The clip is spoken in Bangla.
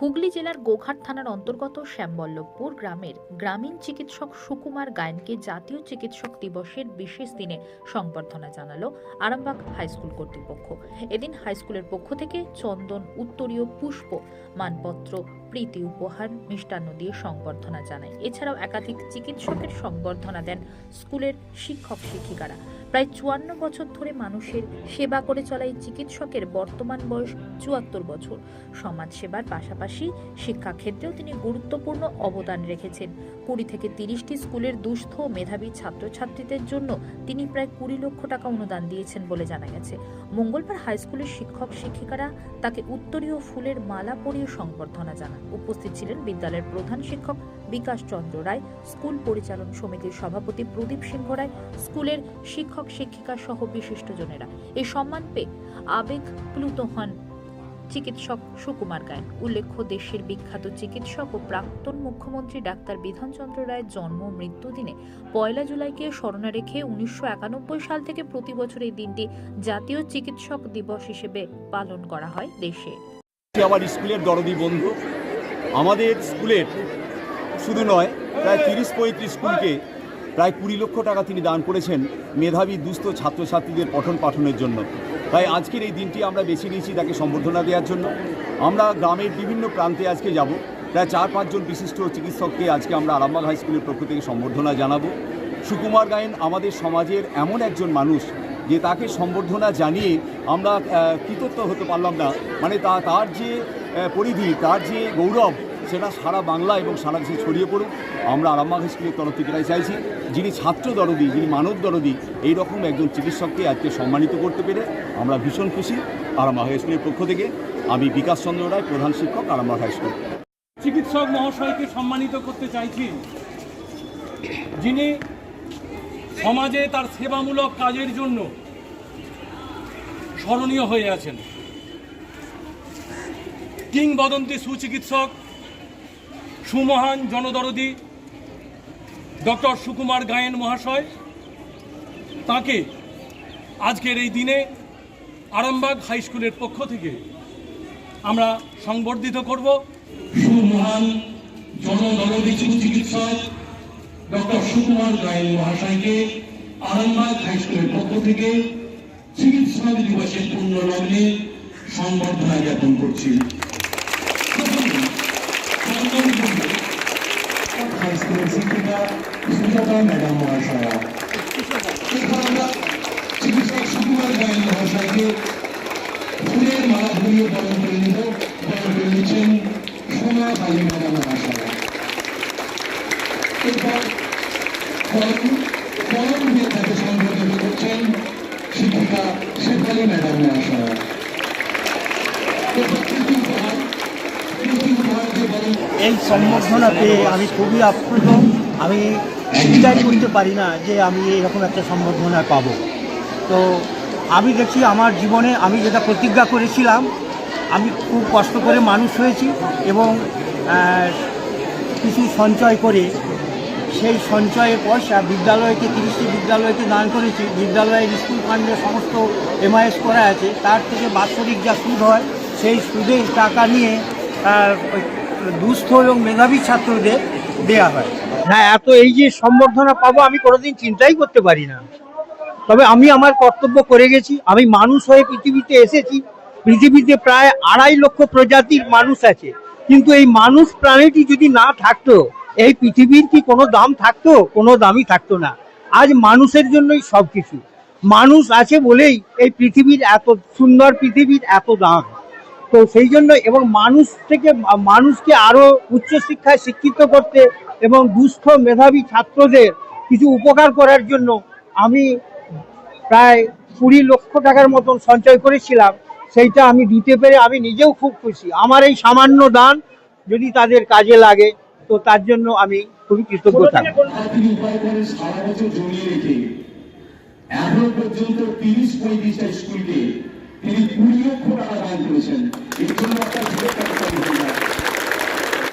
হুগলি জেলার গোঘাট থানার অন্তর্গত শ্যামবল্লভপুর গ্রামের গ্রামীণ চিকিৎসক সুকুমার গায়নকে জাতীয় চিকিৎসক দিবসের বিশেষ দিনে সংবর্ধনা জানালো আরামবাগ হাইস্কুল কর্তৃপক্ষ। এদিন হাইস্কুলের পক্ষ থেকে চন্দন, উত্তরীয় পুষ্প, মানপত্র, প্রীতি উপহার মিষ্টান্ন দিয়ে সংবর্ধনা জানায়। এছাড়াও একাধিক চিকিৎসকের সংবর্ধনা দেন স্কুলের শিক্ষক শিক্ষিকারা প্রায় চুয়ান্ন বছর ধরে মানুষের সেবা করে চলা এই চিকিৎসকের বর্তমান বয়স চুয়াত্তর বছর। সমাজসেবার পাশাপাশি শিক্ষাক্ষেত্রেও তিনি গুরুত্বপূর্ণ অবদান রেখেছেন। কুড়ি থেকে তিরিশটি স্কুলের দুস্থ মেধাবী ছাত্রছাত্রীদের জন্য তিনি প্রায় কুড়ি লক্ষ টাকা অনুদান দিয়েছেন বলে জানা গেছে। মঙ্গলবার হাইস্কুলের শিক্ষক, শিক্ষিকারা তাকে উত্তরীয় ফুলের মালা পরিয়ে সংবর্ধনা জানান। উপস্থিত ছিলেন বিদ্যালয়ের প্রধান শিক্ষক বিকাশ চন্দ্র রায়, স্কুল পরিচালন সমিতির সভাপতি প্রদীপ সিংহ রায়, স্কুলের শিক্ষক শিক্ষিকা সহ বিশিষ্টজনেরা এই সম্মান পেয়ে আবেগ প্লুত হন চিকিৎসক সুকুমার গায়ন। উল্লেখ্য, দেশের বিখ্যাত চিকিৎসক ও প্রাক্তন মুখ্যমন্ত্রী ডাক্তার বিধানচন্দ্র রায়ের জন্ম ও মৃত্যু দিনে পয়লা জুলাইকে স্মরণে রেখে উনিশশো একানব্বই সাল থেকে প্রতি বছর এই দিনটি জাতীয় চিকিৎসক দিবস হিসেবে পালন করা হয় দেশে। আমার স্কুলের দরদি বন্ধু। আমাদের স্কুলের শুধু নয়, প্রায় তিরিশ পঁয়ত্রিশ স্কুলকে প্রায় কুড়ি লক্ষ টাকা তিনি দান করেছেন মেধাবী, দুস্থ ছাত্রছাত্রীদের পঠন পাঠনের জন্য। তাই আজকের এই দিনটি আমরা বেছে নিয়েছি তাকে সম্বর্ধনা দেওয়ার জন্য। আমরা গ্রামের বিভিন্ন প্রান্তে আজকে যাব। প্রায় চার পাঁচজন বিশিষ্ট চিকিৎসককে আজকে আমরা আরামবাগ হাই স্কুলের পক্ষ থেকে সম্বর্ধনা জানাব। সুকুমার গায়েন আমাদের সমাজের এমন একজন মানুষ যে তাকে সম্বর্ধনা জানিয়ে আমরা কৃতজ্ঞ হতে পারলাম না। মানে তা, তার যে পরিধি, তার যে গৌরব সেটা সারা বাংলা এবং সারা দেশে ছড়িয়ে পড়ুক। আমরা আরামবাগ স্কুলের তরফ থেকে তাই চাইছি, যিনি ছাত্র দরদি, যিনি মানব দরদি, এইরকম একজন চিকিৎসককে আজকে সম্মানিত করতে পেরে আমরা ভীষণ খুশি আরামবাগ স্কুলের পক্ষ থেকে। আমি বিকাশ চন্দ্র রায়, প্রধান শিক্ষক আরামবাগ হাই স্কুল। চিকিৎসক মহাশয়কে সম্মানিত করতে চাইছি, যিনি সমাজে তার সেবামূলক কাজের জন্য স্মরণীয় হয়ে আছেন। কিংবদন্তি সুচিকিৎসক সুমহান জনদরদি ডক্টর সুকুমার গায়েন মহাশয়, তাকে আজকের এই দিনে আরামবাগ হাই স্কুলের পক্ষ থেকে আমরা সংবর্ধিত করব। সুমহান জনদরদি চিকিৎসক ডক্টর সুকুমার গায়েন মহাশয়কে আরামবাগ হাই স্কুলের পক্ষ থেকে চিকিৎসক দিবসের পূর্ণ লগ্নে সংবর্ধনা জ্ঞাপন করছি। শিক্ষিকা সুজাতা ম্যাডাম মহাশয়া এরপর আমরা চিকিৎসক সুকুমার গায়েন মহাশয়কে ফুলের মালা ধরিয়ে বরণ করে নিব বরণ করে নিচ্ছেন সোনা কালী ম্যাডাম মহাশয়া এরপর ফলন ফলন দিয়ে তাকে সম্বোধন করছেন শিক্ষিকা শেফালি ম্যাডাম মহাশয়া এরপর প্রীতি উপহার প্রীতি উপহার দিয়ে বরণ এই সম্বর্ধনা পেয়ে আমি খুবই আপ্লুত। আমি চিন্তাই করতে পারি না যে আমি এরকম একটা সম্বর্ধনা পাবো। তো আমি দেখছি আমার জীবনে আমি যেটা প্রতিজ্ঞা করেছিলাম, আমি খুব কষ্ট করে মানুষ হয়েছি এবং কিছু সঞ্চয় করে সেই সঞ্চয়ের পয়সা বিদ্যালয়কে, তিরিশটি বিদ্যালয়কে দান করেছি। বিদ্যালয়ের স্কুল ফান্ডে সমস্ত এমআইএস করা আছে। তার থেকে বাৎসরিক যা সুদ হয়, সেই সুদের টাকা নিয়ে দুস্থ এবং মেধাবী ছাত্রদের দেয়া হয়। হ্যাঁ এত এই যে সম্বর্ধনা পাবো, আমি কোনোদিন চিন্তাই করতে পারি না। তবে আমি আমার কর্তব্য করে গেছি, আমি মানুষ হয়ে পৃথিবীতে এসেছি, পৃথিবীতে প্রায় আড়াই লক্ষ প্রজাতির মানুষ আছে। কিন্তু এই মানুষ প্রাণীটি যদি না থাকতো, এই পৃথিবীর কি কোনো দাম থাকতো? কোনো দামই থাকতো না। আজ মানুষের জন্যই সব কিছু মানুষ আছে বলেই এই পৃথিবীর এত সুন্দর পৃথিবীর এত দাম। তো সেই জন্য এবং মানুষ থেকে, মানুষকে আরও উচ্চশিক্ষায় শিক্ষিত করতে এবং দুস্থ মেধাবী ছাত্রদের কিছু উপকার করার জন্য আমি প্রায় কুড়ি লক্ষ টাকার মতন সঞ্চয় করেছিলাম। সেইটা আমি দিতে পেরে আমি নিজেও খুব খুশি। আমার এই সামান্য দান যদি তাদের কাজে লাগে, তো তার জন্য আমি খুবই কৃতজ্ঞ থাকব। এখন পর্যন্ত তিরিশ পঁয়ত্রিশটা স্কুলকে তিনি কুড়ি লক্ষ টাকা দান করেছেন। এর জন্য একটা